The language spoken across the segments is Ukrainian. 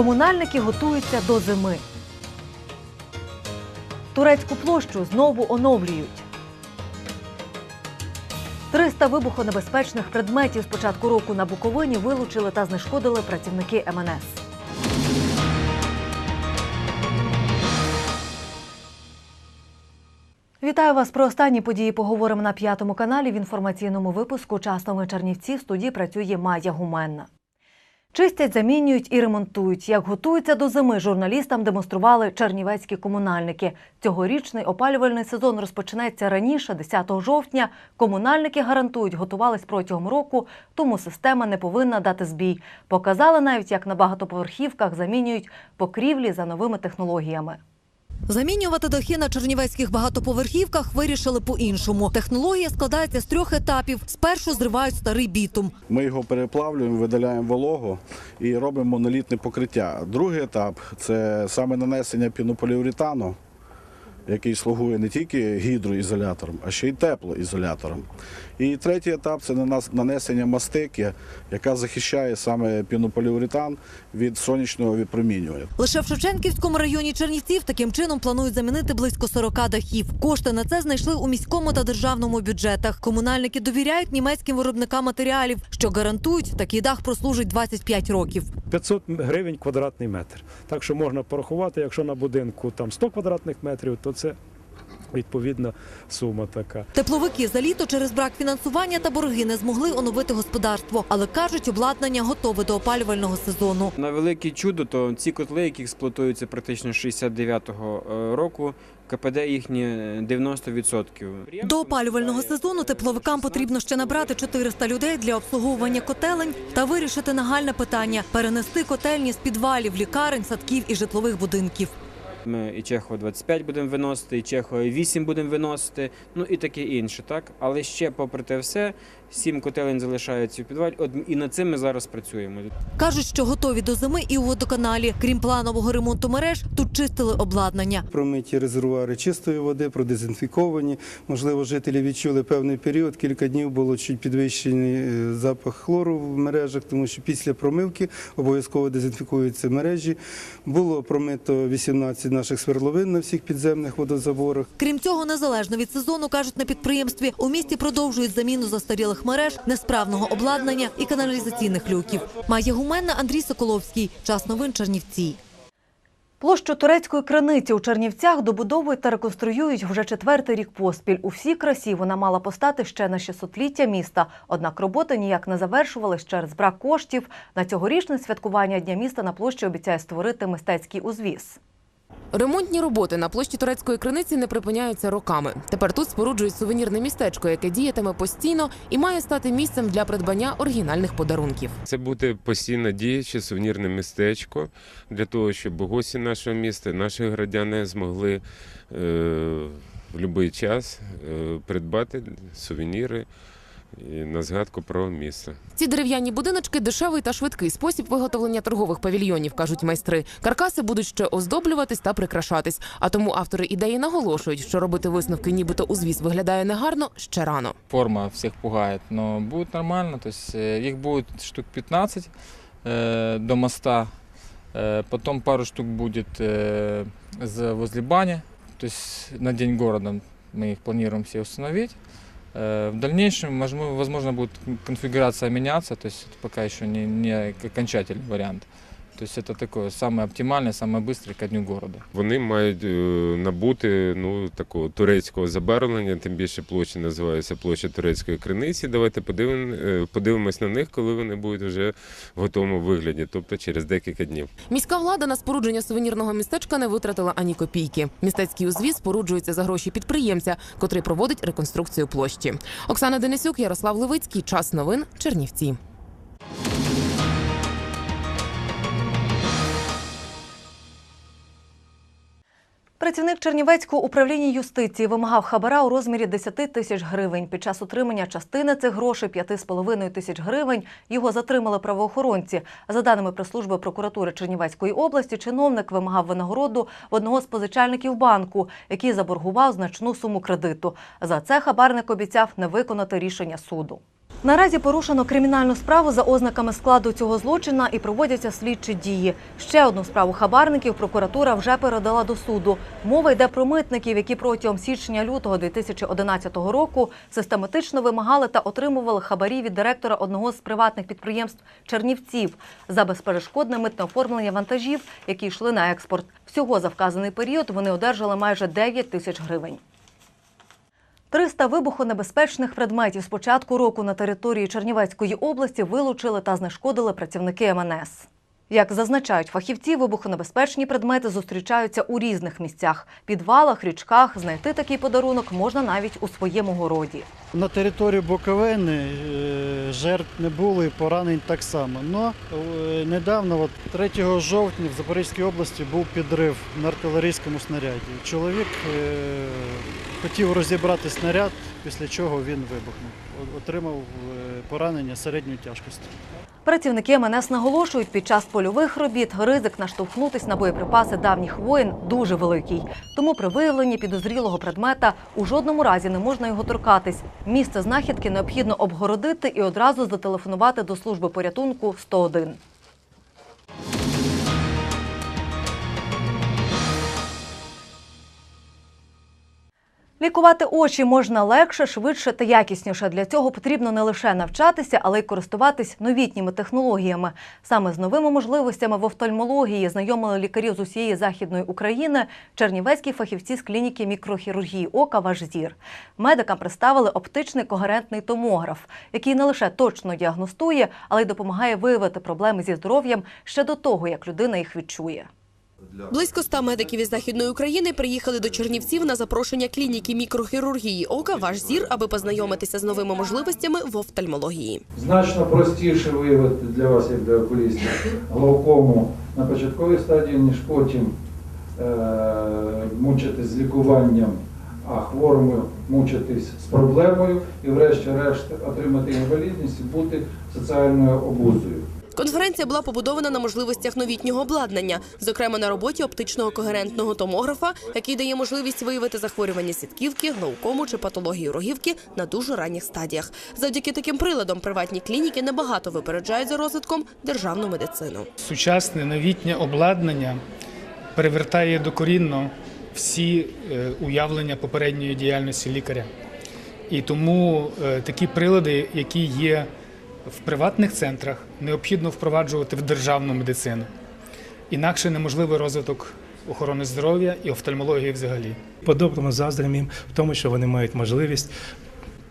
Комунальники готуються до зими. Турецьку площу знову оновлюють. 300 вибухонебезпечних предметів з початку року на Буковині вилучили та знешкодили працівники МНС. Вітаю вас про останні події. Поговоримо на п'ятому каналі в інформаційному випуску. Часом Чернівці в студії працює Майя Гуменна. Чистять, замінюють і ремонтують. Як готуються до зими, журналістам демонстрували чернівецькі комунальники. Цьогорічний опалювальний сезон розпочнеться раніше, 10 жовтня. Комунальники гарантують, готувались протягом року, тому система не повинна дати збій. Показали навіть, як на багатоповерхівках замінюють покрівлі за новими технологіями. Замінювати дахи на чернівецьких багатоповерхівках вирішили по-іншому. Технологія складається з трьох етапів. Спершу зривають старий бітум. Ми його переплавлюємо, видаляємо вологу і робимо монолітне покриття. Другий етап це саме нанесення пінополіуретану, який слугує не тільки гідроізолятором, а ще й теплоізолятором. І третій етап це нанес- нанесення мастики, яка захищає саме пінополіуретан від сонячного випромінювання. Лише в Шевченківському районі Чернівців таким чином планують замінити близько 40 дахів. Кошти на це знайшли у міському та державному бюджетах. Комунальники довіряють німецьким виробникам матеріалів, що гарантують, такий дах прослужить 25 років. 500 гривень квадратний метр. Так що можна порахувати, якщо на будинку там 100 квадратних метрів, то це відповідна сума така. Тепловики за літо через брак фінансування та борги не змогли оновити господарство, але кажуть, обладнання готове до опалювального сезону. На велике чудо, то ці котли, які експлуатуються практично 69-го е, року, КПД їхні 90%. До опалювального сезону тепловикам потрібно ще набрати 400 людей для обслуговування котелень та вирішити нагальне питання перенести котельні з підвалів, лікарень, садків і житлових будинків. Ми і Чехова 25 будемо виносити, і Чехова 8 будемо виносити, ну і таке інше, так? Але ще, попри те все, 7 котелень залишаються в підвалі, от і над цим ми зараз працюємо. Кажуть, що готові до зими і у водоканалі. Крім планового ремонту мереж, тут чистили обладнання. Промиті резервуари чистої води, продезінфіковані. Можливо, жителі відчули певний період. Кілька днів було чуть підвищений е, запах хлору в мережах, тому що після промивки обов'язково дезінфікуються мережі. Було промито 18 наших свердловин на всіх підземних водозаборах. Крім цього, незалежно від сезону, кажуть на підприємстві, у місті продовжують заміну застарілих мереж, несправного обладнання і каналізаційних люків. Майя Гуменна, Андрій Соколовський. Час новин Чернівці. Площу турецької криниці у Чернівцях добудовують та реконструюють вже четвертий рік поспіль. У всій красі вона мала постати ще на 600-ліття міста. Однак роботи ніяк не завершувались через брак коштів. На цьогорічне святкування Дня міста на площі обіцяє створити мистецький узвіз. Ремонтні роботи на площі турецької криниці не припиняються роками. Тепер тут споруджують сувенірне містечко, яке діятиме постійно і має стати місцем для придбання оригінальних подарунків. Це буде постійно діюче сувенірне містечко для того, щоб гості нашого міста, наші громадяни змогли е, в будь-який час е, придбати сувеніри і на згадку про місто. Ці дерев'яні будиночки дешевий та швидкий спосіб виготовлення торгових павільйонів, кажуть майстри. Каркаси будуть ще оздоблюватись та прикрашатись. А тому автори ідеї наголошують, що робити висновки, нібито узвіз виглядає негарно ще рано. форма всех пугает, но будет нормально. То есть э, их будет штук 15 э, до моста, Э, потом пару штук будет э, за- возле бани, то есть на День города мы их планируем все установить. Э, В дальнейшем, возможно, возможно, будет конфигурация меняться, то есть это пока еще не, не окончательный вариант. То есть это такое самое оптимальное, самое быстрое ко Дню города. Вони мають е, набути ну, такого турецького забарвлення, тим більше площа називається площа турецької криниці. Давайте подивимо, е, подивимось на них, коли вони будуть вже в готовому вигляді, тобто через декілька днів. Міська влада на спорудження сувенірного містечка не витратила ані копійки. Містецький узвіз споруджується за гроші підприємця, котрий проводить реконструкцію площі. Оксана Денисюк, Ярослав Левицький. Час новин. Чернівці. Працівник Чернівецького управління юстиції вимагав хабара у розмірі 10 тисяч гривень. Під час отримання частини цих грошей 5,5 тисяч гривень його затримали правоохоронці. За даними прес-служби прокуратури Чернівецької області, чиновник вимагав винагороду в одного з позичальників банку, який заборгував значну суму кредиту. За це хабарник обіцяв не виконати рішення суду. Наразі порушено кримінальну справу за ознаками складу цього злочина і проводяться слідчі дії. Ще одну справу хабарників прокуратура вже передала до суду. Мова йде про митників, які протягом січня-лютого 2011 року систематично вимагали та отримували хабарі від директора одного з приватних підприємств Чернівців за безперешкодне митне оформлення вантажів, які йшли на експорт. Всього за вказаний період вони одержали майже 9 тисяч гривень. 300 вибухонебезпечних предметів з початку року на території Чернівецької області вилучили та знешкодили працівники МНС. Як зазначають фахівці, вибухонебезпечні предмети зустрічаються у різних місцях – підвалах, річках. Знайти такий подарунок можна навіть у своєму городі. На території Буковини е, жертв не було і поранень так само. Но е, недавно, от 3 жовтня, в Запорізькій області був підрив на артилерійському снаряді. Чоловік е, хотів розібрати снаряд, після чого він вибухнув. Отримав е, поранення середньої тяжкості. Працівники МНС наголошують, під час польових робіт ризик наштовхнутись на боєприпаси давніх воїн дуже великий. Тому при виявленні підозрілого предмета у жодному разі не можна його торкатись. Місце знахідки необхідно обгородити і одразу зателефонувати до служби порятунку 101. Лікувати очі можна легше, швидше та якісніше. Для цього потрібно не лише навчатися, але й користуватись новітніми технологіями. Саме з новими можливостями в офтальмології знайомили лікарів з усієї західної України чернівецькі фахівці з клініки мікрохірургії ока «Ваш зір». Медикам представили оптичний когерентний томограф, який не лише точно діагностує, але й допомагає виявити проблеми зі здоров'ям ще до того, як людина їх відчує. Близько ста медиків із західної України приїхали до Чернівців на запрошення клініки мікрохірургії ока «Ваш зір», аби познайомитися з новими можливостями в офтальмології. Значно простіше виявити для вас, як для окуліста, глаукому на початковій стадії, ніж потім е- мучитись з лікуванням, а хворому мучитись з проблемою і, врешті-решт, отримати інвалідність і бути соціальною обузою. Конференція була побудована на можливостях новітнього обладнання, зокрема на роботі оптичного когерентного томографа, який дає можливість виявити захворювання сітківки, глаукому чи патологію рогівки на дуже ранніх стадіях. Завдяки таким приладам приватні клініки небагато випереджають за розвитком державну медицину. Сучасне новітнє обладнання перевертає докорінно всі е, уявлення попередньої діяльності лікаря. І тому е, такі прилади, які є в приватних центрах, необхідно впроваджувати в державну медицину. Інакше неможливий розвиток охорони здоров'я і офтальмології взагалі. По-доброму заздрім їм в тому, що вони мають можливість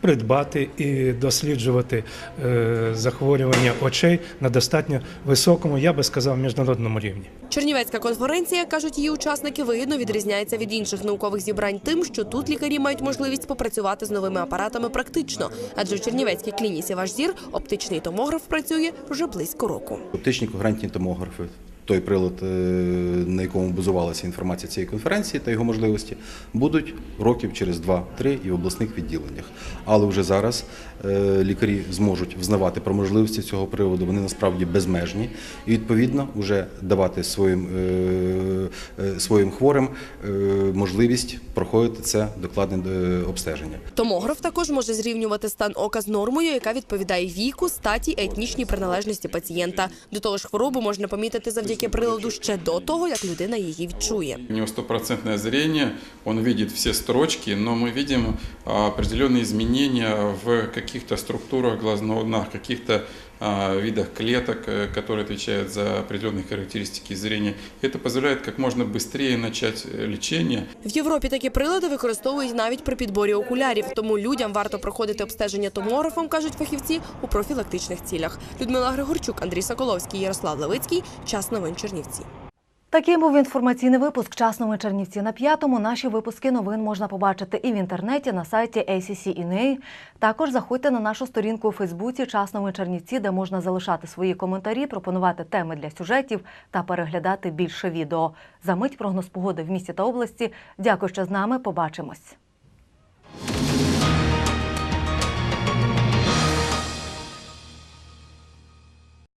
придбати і досліджувати е, захворювання очей на достатньо високому, я би сказав, міжнародному рівні. Чернівецька конференція, кажуть її учасники, вигідно відрізняється від інших наукових зібрань тим, що тут лікарі мають можливість попрацювати з новими апаратами практично. Адже в Чернівецькій клініці ваш зір оптичний томограф працює вже близько року. Оптичні когерентні томографи, той прилад, е, на якому базувалася інформація цієї конференції та його можливості, будуть років через 2-3 і в обласних відділеннях. Але вже зараз е, лікарі зможуть взнавати про можливості цього приводу. Вони насправді безмежні і відповідно вже давати своїм, е, своїм хворим можливість проходити це докладне обстеження. Томограф також може зрівнювати стан ока з нормою, яка відповідає віку, статі, етнічній приналежності пацієнта. До того ж, хворобу можна помітити завдяки приладу ще до того, як людина її відчує. У нього стопроцентне зріння, він бачить всі строчки, но ми бачимо определенні змінення в каких-то структурах глазного дна, в каких-то а, видах клеток, э, которые отвечают за определенные характеристики зрения. Это позволяет как можно быстрее начать э, лечение. В Європі такі прилади використовують навіть при підборі окулярів, тому людям варто проходити обстеження томографом, кажуть фахівці, у профілактичних цілях. Людмила Григорчук, Андрій Соколовський, Ярослав Левицький. Час новин Чернівці. Таким був інформаційний випуск «Часному Чернівці на п'ятому. Наші випуски новин можна побачити і в інтернеті на сайті ACC.ua. Також заходьте на нашу сторінку у Фейсбуці «Часному Чернівці, де можна залишати свої коментарі, пропонувати теми для сюжетів та переглядати більше відео. За мить прогноз погоди в місті та області. Дякую, що з нами. Побачимось.